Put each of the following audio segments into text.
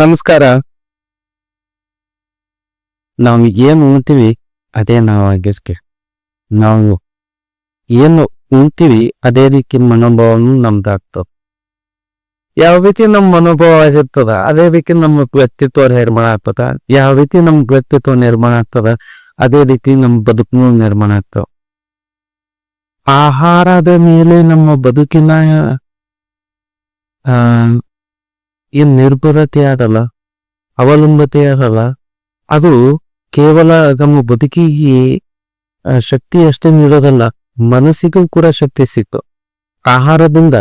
ನಮಸ್ಕಾರ. ನಾವು ಏನು ಉಣ್ತೀವಿ ಅದೇ ನಾವು ಆಗಿರ್ತೀವಿ ನಾವು ಏನು ಉಣ್ತೀವಿ ಅದೇ ರೀತಿ ಮನೋಭಾವನು ನಮ್ದಾಗ್ತದೆ ಯಾವ ರೀತಿ ನಮ್ಮ ಮನೋಭಾವ ಆಗಿರ್ತದ, ಅದೇ ರೀತಿ ನಮ್ಮ ವ್ಯಕ್ತಿತ್ವ ನಿರ್ಮಾಣ ಆಗ್ತದ, ಯಾವ ರೀತಿ ನಮ್ಮ ವ್ಯಕ್ತಿತ್ವ ನಿರ್ಮಾಣ ಆಗ್ತದ, ಅದೇ ರೀತಿ ನಮ್ಮ ಬದುಕು ನಿರ್ಮಾಣ ಆಗ್ತದ. ಆಹಾರದ ಮೇಲೆ ನಮ್ಮ ಬದುಕಿನ ಏನ್ ನಿರ್ಭರತೆ ಆಗಲ್ಲ ಅವಲಂಬತೆ ಆಗಲ್ಲ ಅದು ಕೇವಲ ನಮ್ಮ ಬದುಕಿಗೆ ಶಕ್ತಿ ಅಷ್ಟೇ ನೀಡೋದಲ್ಲ, ಮನಸ್ಸಿಗೂ ಕೂಡ ಶಕ್ತಿ ಸಿಕ್ತು ಆಹಾರದಿಂದ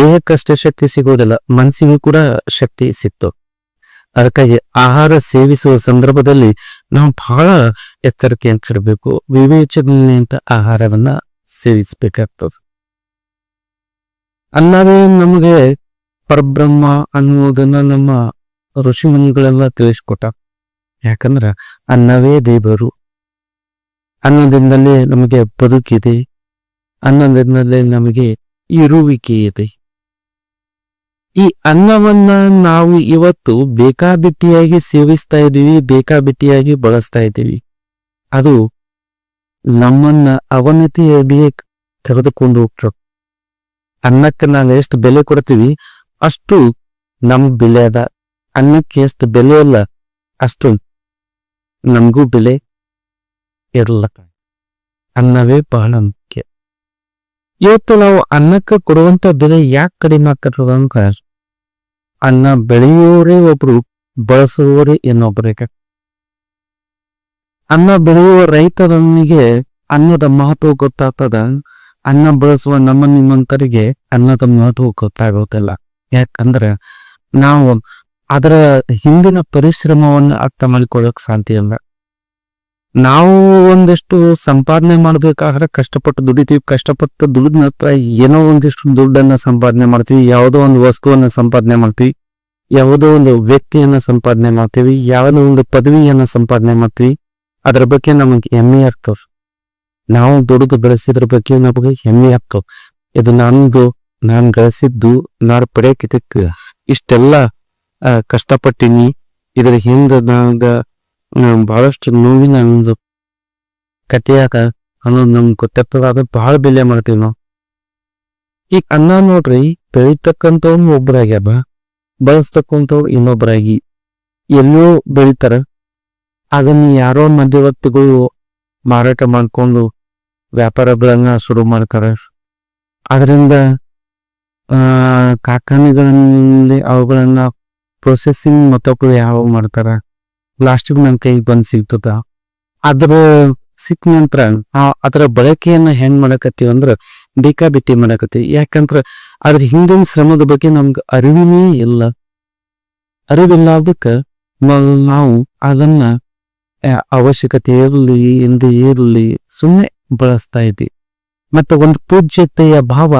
ದೇಹಕ್ಕಷ್ಟೇ ಶಕ್ತಿ ಸಿಗೋದಿಲ್ಲ, ಮನಸ್ಸಿಗೂ ಕೂಡ ಶಕ್ತಿ ಸಿಕ್ತು. ಅದಕ್ಕಾಗಿ ಆಹಾರ ಸೇವಿಸುವ ಸಂದರ್ಭದಲ್ಲಿ ನಾವು ಬಹಳ ಎಚ್ಚರಿಕೆಯಂತ ಇರಬೇಕು ವಿವೇಚನೆಯಂತ ಆಹಾರವನ್ನ ಸೇವಿಸಬೇಕಾಗ್ತದೆ. ಅಲ್ಲದೆ ನಮಗೆ ಪರಬ್ರಹ್ಮ ಅನ್ನುವುದನ್ನ ನಮ್ಮ ಋಷಿ ಮುನಿಗಳೆಲ್ಲ ತಿಳಿಸ್ಕೊಟ್ಟ. ಯಾಕಂದ್ರ ಅನ್ನವೇ ದೇವರು. ಅನ್ನದಿಂದಲೇ ನಮಗೆ ಬದುಕಿದೆ. ಅನ್ನದಿಂದಲೇ ನಮಗೆ ಇರುವಿಕೆ ಇದೆ ಈ ಅನ್ನವನ್ನ ನಾವು ಇವತ್ತು ಬೇಕಾಬಿಟ್ಟಿಯಾಗಿ ಸೇವಿಸ್ತಾ ಇದ್ದೀವಿ, ಬೇಕಾಬಿಟ್ಟಿಯಾಗಿ ಬಳಸ್ತಾ ಇದ್ದೀವಿ. ಅದು ನಮ್ಮನ್ನ ಅವನತಿಯ ಕರೆದುಕೊಂಡು ಹೋಗ್ತಾರೆ ಅನ್ನಕ್ಕೆ ನಾವು ಎಷ್ಟು ಬೆಲೆ ಕೊಡ್ತೀವಿ ಅಷ್ಟು ನಮ್ ಬೆಲೆ ಅದ. ಅನ್ನಕ್ಕೆ ಎಷ್ಟು ಬೆಲೆ ಇಲ್ಲ. ಅಷ್ಟು ನಮಗೂ ಬೆಲೆ ಇರಲ್ಲ ಅನ್ನವೇ ಬಹಳ ಮುಖ್ಯ. ಇವತ್ತು ನಾವು ಅನ್ನಕ್ಕೆ ಕೊಡುವಂತ ಬೆಲೆ ಯಾಕೆ ಕಡಿಮೆ ಆಗ್ತದ ಅಂತ ಅನ್ನ ಬೆಳೆಯುವವರೇ ಒಬ್ರು ಬಳಸುವವರೇ ಇನ್ನೊಬ್ಬರಿಗೆ ಅನ್ನ ಬೆಳೆಯುವ ರೈತರನಿಗೆ ಅನ್ನದ ಮಹತ್ವ ಗೊತ್ತಾಗ್ತದ? ಅನ್ನ ಬಳಸುವ ನಮ್ಮ ನಿಮ್ಮಂತರಿಗೆ ಅನ್ನದ ಮಹತ್ವ ಗೊತ್ತಾಗೋದಿಲ್ಲ. ಯಾಕಂದ್ರೆ ನಾವು ಅದರ ಹಿಂದಿನ ಪರಿಶ್ರಮವನ್ನು ಅರ್ಥ ಮಾಡಿಕೊಳ್ಳಕ್ ಸಾಧ್ಯ ಇಲ್ಲ. ನಾವು ಒಂದಿಷ್ಟು ಸಂಪಾದನೆ ಮಾಡ್ಬೇಕಾದ್ರೆ ಕಷ್ಟಪಟ್ಟು ದುಡಿತೀವಿ, ಕಷ್ಟಪಟ್ಟು ದುಡಿದ ನಂತರ ಏನೋ ಒಂದಿಷ್ಟು ದುಡ್ಡನ್ನ ಸಂಪಾದನೆ ಮಾಡ್ತೀವಿ, ಯಾವುದೋ ಒಂದು ವಸ್ತುವನ್ನ ಸಂಪಾದನೆ ಮಾಡ್ತೀವಿ, ಯಾವುದೋ ಒಂದು ವ್ಯಕ್ತಿಯನ್ನ ಸಂಪಾದನೆ ಮಾಡ್ತೀವಿ, ಯಾವುದೋ ಒಂದು ಪದವಿಯನ್ನ ಸಂಪಾದನೆ ಮಾಡ್ತೀವಿ, ಅದ್ರ ಬಗ್ಗೆ ನಮಗೆ ಹೆಮ್ಮೆ ಆಗ್ತವ್ ನಾವು ದುಡಿದು ಬೆಳೆಸಿದ್ರ ಬಗ್ಗೆ ನಮಗೆ ಹೆಮ್ಮೆ ಆಗ್ತವ್ ಇದು ನಂದು ನಾನ್ ಗಳಿಸಿದ್ದು ನಾನು ಪಡೆಯಕ್ಕೆ ಇಷ್ಟೆಲ್ಲ ಕಷ್ಟಪಟ್ಟಿನಿ. ಇದ್ರ ಹಿಂದ ನಂಗ ಆ, ಬಹಳಷ್ಟು ನೋವಿನ ಒಂದು ಕಥೆಯಾಗ ಅನ್ನೋದು ನಮ್ಗೆ ಗೊತ್ತಾಗ್ತದ ಅದ ಬಹಳ ಬೆಲೆ ಮಾಡ್ತೀವಿ ನಾವು. ಈಗ ಅನ್ನ ನೋಡ್ರಿ ಬೆಳಿತಕ್ಕಂಥವ್ನು ಒಬ್ಬರಾಗ್ಯಾರ ಬಳಸ್ತಕ್ಕಂಥವ್ರು ಇನ್ನೊಬ್ಬರಾಗಿ ಎಲ್ಲೋ ಬೆಳಿತಾರ. ಅದನ್ನ ಯಾರೋ ಮಧ್ಯವರ್ತಿಗಳು ಮಾರಾಟ ಮಾಡ್ಕೊಂಡು ವ್ಯಾಪಾರಗಳನ್ನ ಶುರು ಮಾಡ್ತಾರ. ಅದರಿಂದ ಕಾರ್ಖಾನೆಗಳಲ್ಲಿ ಅವುಗಳನ್ನ ಪ್ರೊಸೆಸಿಂಗ್ ಮತ್ತೊಬ್ರು ಯಾವ ಮಾಡ್ತಾರ? ಪ್ಲಾಸ್ಟಿಕ್ ನನ್ನ ಕೈಗೆ ಬಂದು ಸಿಗ್ತದ. ಅದ್ರ ಸಿಕ್ಕ ನಂತರ ಅದರ ಬಳಕೆಯನ್ನ ಹೆಂಗ್ ಮಾಡಕತ್ತೀವಿ ಅಂದ್ರ ಬೇಕಾಬಿಟ್ಟಿ ಮಾಡಕತ್ತೀವಿ. ಯಾಕಂದ್ರ ಅದ್ರ ಹಿಂದಿನ ಶ್ರಮದ ಬಗ್ಗೆ ನಮ್ಗೆ ಅರಿವಿನೇ ಇಲ್ಲ. ಅರಿವಿಲ್ಲ ಅದಕ್ಕೆ ನಾವು ಅದನ್ನ ಅವಶ್ಯಕತೆ ಇರಲಿ ಎಂದು ಇರಲಿ ಸುಮ್ಮನೆ ಬಳಸ್ತಾ ಇದ್ವಿ. ಮತ್ತೆ ಒಂದು ಪೂಜ್ಯತೆಯ ಭಾವ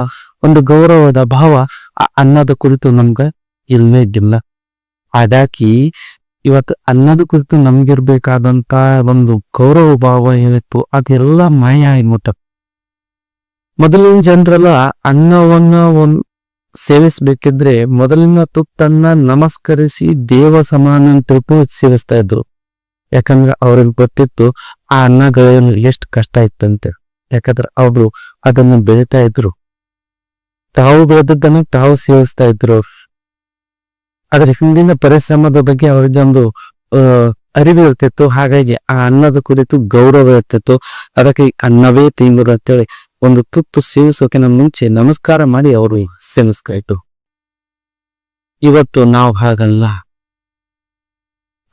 ಒಂದು ಗೌರವದ ಭಾವ ಅನ್ನದ ಕುರಿತು ನಮ್ಗ ಇಲ್ಲೇ ಇದ್ದಿಲ್ಲ. ಅದಾಕಿ ಇವತ್ತು ಅನ್ನದ ಕುರಿತು ನಮ್ಗಿರ್ಬೇಕಾದಂತ ಒಂದು ಗೌರವ ಭಾವ ಏನಿತ್ತು ಅದೆಲ್ಲ ಮಾಯ ಆಗಿಬಿಟ್ಟ ಮೊದಲಿನ ಜನರೆಲ್ಲ ಅನ್ನವನ್ನ ಒಂದ್ ಸೇವಿಸ್ಬೇಕಿದ್ರೆ ಮೊದಲಿನ ತುತ್ತನ್ನ ನಮಸ್ಕರಿಸಿ ದೇವ ಸಮಾನ ಅಂತ ಸೇವಿಸ್ತಾ ಇದ್ರು. ಯಾಕಂದ್ರೆ ಅವ್ರಿಗೆ ಗೊತ್ತಿತ್ತು ಆ ಅನ್ನ ಗಳಿಯಲು ಎಷ್ಟು ಕಷ್ಟ ಇತ್ತಂತೆ. ಯಾಕಂದ್ರೆ ಅವರು ಅದನ್ನು ಬೆಳಿತಾ ಇದ್ರು. ತಾವು ಬೆಳೆದದ್ದನ್ನು ತಾವು ಸೇವಿಸ್ತಾ ಇದ್ರು ಅದ್ರ ಹಿಂದಿನ ಪರಿಶ್ರಮದ ಬಗ್ಗೆ ಅವರಿಗೆ ಒಂದು ಅರಿವು ಇರ್ತಿತ್ತು ಹಾಗಾಗಿ ಆ ಅನ್ನದ ಕುರಿತು ಗೌರವ ಇರ್ತಿತ್ತು ಅದಕ್ಕೆ ಅನ್ನವೇ ತಿಂಗಳು ಅಂತೇಳಿ ಒಂದು ತುತ್ತು ಸೇವಿಸೋಕಿನ ಮುಂಚೆ ನಮಸ್ಕಾರ ಮಾಡಿ ಅವರು ಸೇವಿಸ್ಕಾಯ್ತು. ಇವತ್ತು ನಾವು ಹಾಗಲ್ಲ.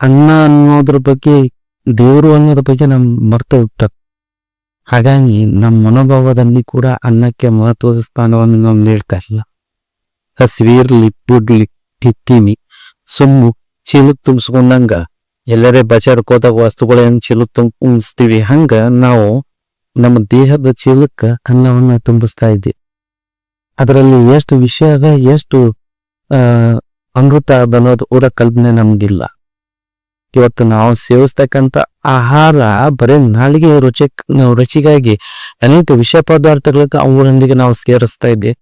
ಅನ್ನ ಅನ್ನೋದ್ರ ಬಗ್ಗೆ, ದೇವರು ಅನ್ನೋದ್ರ ಬಗ್ಗೆ ನಮ್ ಮರ್ತ ಬಿಟ್ಟ ಹಾಗಾಗಿ ನಮ್ಮ ಮನೋಭಾವದಲ್ಲಿ ಕೂಡ ಅನ್ನಕ್ಕೆ ಮಹತ್ವದ ಸ್ಥಾನವನ್ನು ನಾವು ನೀಡ್ತಾ ಇಲ್ಲ. ಹಸಿವಿರ್ಲಿ ಪುಡ್ಲಿ ತಿತ್ತೀನಿ ಸುಮ್ಮು ಚೀಲಕ್ ತುಂಬಿಸ್ಕೊಂಡಂಗ ಎಲ್ಲರೇ ಬಜಾರ್ಕ್ ವಸ್ತುಗಳೇನು ಚೀಲಕ್ ತುಂಬಿಸ್ತೀವಿ. ಹಂಗ ನಾವು ನಮ್ಮ ದೇಹದ ಚೀಲಕ್ಕೆ ಅನ್ನವನ್ನ ತುಂಬಿಸ್ತಾ ಇದ್ದೀವಿ. ಅದರಲ್ಲಿ ಎಷ್ಟು ವಿಷಯ ಎಷ್ಟು ಅಮೃತ ಬನ್ನೋದು ಊರ ಕಲ್ಪನೆ ನಮ್ಗಿಲ್ಲ. ಇವತ್ತು ನಾವು ಸೇವಿಸ್ತಕ್ಕಂಥ ಆಹಾರ ಬರೀ ನಾಲಿಗೆ ರುಚಿ, ರುಚಿಗಾಗಿ ಅನೇಕ ವಿಷ ಪದಾರ್ಥಗಳಿಗೆ ಅವರೊಂದಿಗೆ ನಾವು ಸೇರಿಸ್ತಾ ಇದ್ದೀವಿ.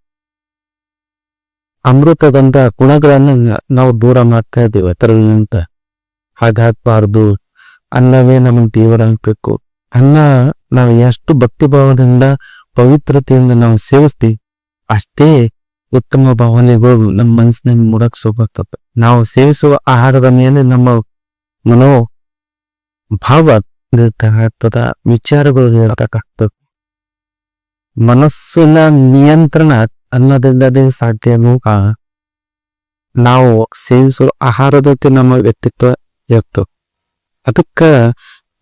ಅಮೃತದಂತ ಗುಣಗಳನ್ನ ನಾವು ದೂರ ಮಾಡ್ತಾ ಇದ್ದೀವಿ ಅದರಲ್ಲಿಂತ ಹಾಗಾಗ್ಬಾರ್ದು. ಅನ್ನವೇ ನಮಗೆ ದೇವರ ಆಗ್ಬೇಕು ಅನ್ನ ನಾವು ಎಷ್ಟು ಭಕ್ತಿ ಭಾವದಿಂದ ಪವಿತ್ರತೆಯಿಂದ ನಾವು ಸೇವಿಸ್ತೀವಿ, ಅಷ್ಟೇ ಉತ್ತಮ ಭಾವನೆಗಳು ನಮ್ಮ ಮನಸ್ಸಿನಲ್ಲಿ ಮೂಡಕ್ ಶುಭಾಗ್ತದೆ ನಾವು ಸೇವಿಸುವ ಆಹಾರದ ಮೇಲೆ ನಮ್ಮ ಮನೋ ಭಾವ ತದ ವಿಚಾರಗಳು ಇರತಕ್ಕಾಗ್ತದೆ ಮನಸ್ಸಿನ ನಿಯಂತ್ರಣ ಅನ್ನೋದಿಲ್ಲದೆ ಸಾಧ್ಯ ಅನ್ನುವ ನಾವು ಸೇವಿಸುವ ಆಹಾರದ ನಮ್ಮ ವ್ಯಕ್ತಿತ್ವ ಇರ್ತದೆ ಅದಕ್ಕ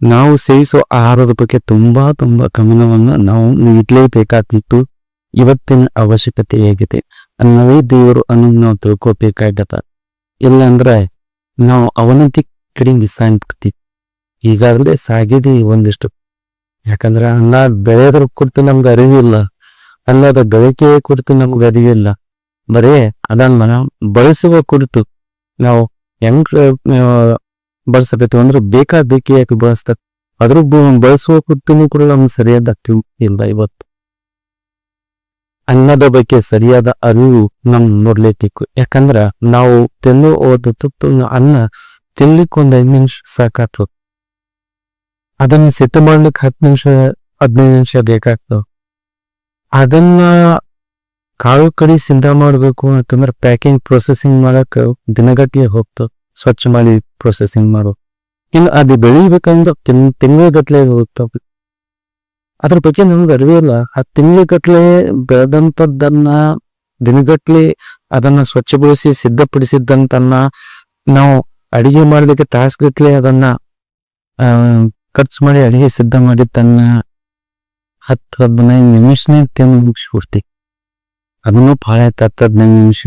ನಾವು ಸೇವಿಸುವ ಆಹಾರದ ಬಗ್ಗೆ ತುಂಬಾ ತುಂಬಾ ಗಮನವನ್ನು ನಾವು ನೀಡಲೇಬೇಕಾದಿತ್ತು ಇವತ್ತಿನ ಅವಶ್ಯಕತೆ ಹೇಗಿದೆ ಅನ್ನವೇ ದೇವರು ಅನ್ನೋದು ನಾವು ತಿಳ್ಕೋಬೇಕಾಗತ್ತ. ಇಲ್ಲಾಂದ್ರೆ ನಾವು ಅವನತಿ ಕಡೆಗೆ ಸಾಂತಿ ಈಗಾಗಲೇ ಸಾಗಿದೆ ಒಂದಿಷ್ಟು. ಯಾಕಂದ್ರೆ ಅನ್ನ ಬೆಳೆಯೋದ್ರ ಕುರಿತು ನಮ್ಗೆ ಅರಿವಿಲ್ಲ. ಅನ್ನದ ಬೆಳಕೆಯ ಕುರಿತು ನಮ್ಗೆ ಅರಿವಿಲ್ಲ. ಬರೇ ಅದನ್ನ ಬಳಸುವ ಕುರಿತು. ನಾವು ಹೆಂಗ್ ಬಳಸಬೇಕು ಅಂದ್ರೆ ಬೇಕಾ ಬೇಕಿಯಾಗಿ ಬಳಸ್ತಾರೆ ಅದ್ರ ಬ- ಬಳಸುವ ಕುರಿತು ಕೂಡ ನಮ್ಗೆ ಸರಿಯಾದ ಇಲ್ಲ ಇವತ್ತು. ಅನ್ನದ ಬಗ್ಗೆ ಸರಿಯಾದ ಅರಿವು ನಮ್ ನೋಡ್ಲೇಬೇಕು ಯಾಕಂದ್ರ ನಾವು ತಿನ್ನುವ ತುಪ್ಪ, ಅನ್ನ ತಿನ್ಲಿಕ್ಕೆ ಒಂದ್ ಐದು ನಿಮಿಷ ಸಾಕಾಗ್ತದೆ ಅದನ್ನ ಸಿದ್ಧ ಮಾಡ್ಲಿಕ್ಕೆ ಹತ್ತು ನಿಮಿಷ, ಹದಿನೈದು ನಿಮಿಷ ಬೇಕಾಗ್ತದೆ ಅದನ್ನ ಕಾಳು ಕಡಿ ಸಿದ್ಧ ಮಾಡ್ಬೇಕು ಅಂತಂದ್ರೆ ಪ್ಯಾಕಿಂಗ್, ಪ್ರೊಸೆಸಿಂಗ್ ಮಾಡಕ್ ದಿನಗಟ್ಟಿಗೆ ಹೋಗ್ತದೆ ಸ್ವಚ್ಛ ಮಾಡಿ ಪ್ರೊಸೆಸಿಂಗ್ ಮಾಡೋ. ಇನ್ನು ಅದು ಬೆಳಿಬೇಕಂದ್ರೆ ತಿನ್, ತಿಂಗಳಗಟ್ಲೆ ಹೋಗ್ತವೆ. ಅದ್ರ ಬಗ್ಗೆ ನಮ್ಗೆ ಅರಿವಿಲ್ಲ ಆ ತಿಂಗಳಗಟ್ಲೆ ಬೆಳೆದಂತದ್ದನ್ನ ದಿನಗಟ್ಲೆ ಅದನ್ನ ಸ್ವಚ್ಛಗೊಳಿಸಿ, ಸಿದ್ಧಪಡಿಸಿದ್ದಂತನ್ನ ನಾವು ಅಡಿಗೆ ಮಾಡಲಿಕ್ಕೆ ತಾಸ್ಗಟ್ಲೆ ಅದನ್ನ ಖರ್ಚು ಮಾಡಿ ಅಡಿಗೆ ಸಿದ್ಧ ಮಾಡಿ ತನ್ನ ಹತ್ತು ಹದಿನೈದು ನಿಮಿಷನೇ ತಿಂದು ಮುಗಿಸ್ಬಿಡ್ತಿ. ಅದನ್ನು ಭಾಳ ಆಯ್ತು, ಹತ್ತು ಹದಿನೈದು ನಿಮಿಷ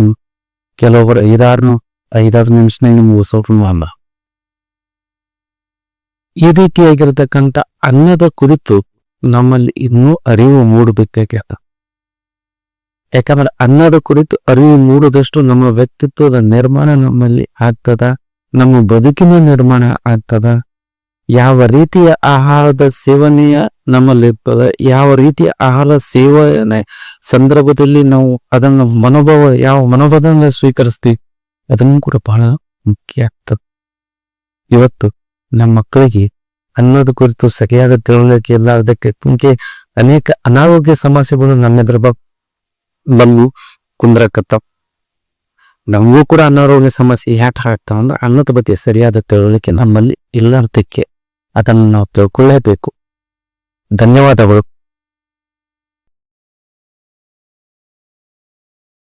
ಕೆಲವೊಬ್ಬರು ಐದಾರು ಐದಾರು ನಿಮಿಷನಾಗ ಮುಗಿಸೋರು ಅಲ್ಲ ಈ ರೀತಿಯಾಗಿರ್ತಕ್ಕಂಥ ಅನ್ನದ ಕುರಿತು ನಮ್ಮಲ್ಲಿ ಇನ್ನೂ ಅರಿವು ಮೂಡಬೇಕಾಗ್ಯದ. ಯಾಕಂದ್ರೆ ಅನ್ನದ ಕುರಿತು ಅರಿವು ಮೂಡದಷ್ಟು ನಮ್ಮ ವ್ಯಕ್ತಿತ್ವದ ನಿರ್ಮಾಣ ನಮ್ಮಲ್ಲಿ ಆಗ್ತದ. ನಮ್ಮ ಬದುಕಿನ ನಿರ್ಮಾಣ ಆಗ್ತದ? ಯಾವ ರೀತಿಯ ಆಹಾರದ ಸೇವನೆಯ ನಮ್ಮಲ್ಲಿ ಇರ್ತದ? ಯಾವ ರೀತಿಯ ಆಹಾರ ಸೇವನೆ ಸಂದರ್ಭದಲ್ಲಿ ನಾವು ಅದನ್ನು ಮನೋಭಾವ, ಯಾವ ಮನೋಭಾವದಿಂದ ಸ್ವೀಕರಿಸ್ತೀವಿ? ಅದನ್ನು ಕೂಡ ಬಹಳ ಮುಖ್ಯ ಆಗ್ತದೆ. ಇವತ್ತು ನಮ್ಮ ಮಕ್ಕಳಿಗೆ ಅನ್ನೋದ ಕುರಿತು ಸರಿಯಾದ ತಿಳುವಳಿಕೆ ಇಲ್ಲ. ಅದಕ್ಕೆ ಮುಂಚೆ ಅನೇಕ ಅನಾರೋಗ್ಯ ಸಮಸ್ಯೆಗಳು ನಮ್ಮ ಎದುರು ಬ- ಬಂದು ಕುಂದ್ರಕತ್ತಾವ. ನಮಗೂ ಕೂಡ ಅನಾರೋಗ್ಯ ಸಮಸ್ಯೆ ಯಾಕೆ ಆಗ್ತಾವ ಅಂದ್ರೆ ಅನ್ನದ ಬಗ್ಗೆ ಸರಿಯಾದ ತಿಳುವಳಿಕೆ ನಮ್ಮಲ್ಲಿ ಇಲ್ಲದಕ್ಕೆ ಅದನ್ನು ನಾವು ತಿಳ್ಕೊಳ್ಳೇಬೇಕು. ಧನ್ಯವಾದಗಳು.